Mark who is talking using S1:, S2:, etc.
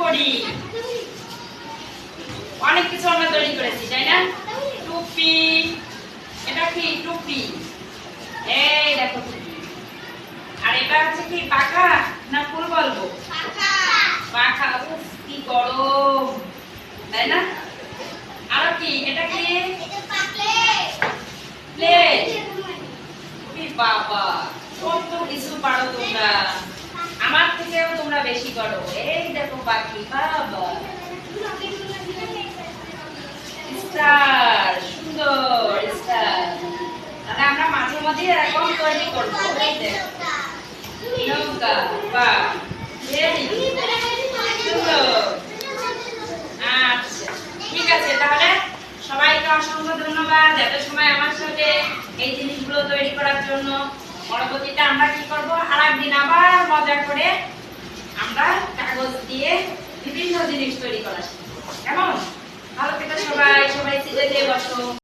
S1: ঘড়ি অনেক কিছু আমরা তৈরি করেছি তাই না? টুপি এটা কি? টুপি। এই দেখো আর এটা হচ্ছে কি পাখা না ফুল বলব? পাখা। উফ কি গরম। তাই না? আর কি? এটা কি? প্লেট। বাবা কত কিছু পারো তোমরা বেশি করো। এই দেখো পাখি সুন্দর তাহলে আমরা মাঝে মাঝে এরকম তৈরি করব। এই আচ্ছা ঠিক আছে। তাহলে অসংখ্য ধন্যবাদ সময় আমার সাথে এই তৈরি করার জন্য। আমরা কি করব? আর একদিন আবার মজা করে আমরা কাগজ দিয়ে বিভিন্ন জিনিস তৈরি করা শিখব। কেমন? ভালো থেকে সবাই সবাই সিজে দিয়ে বসো।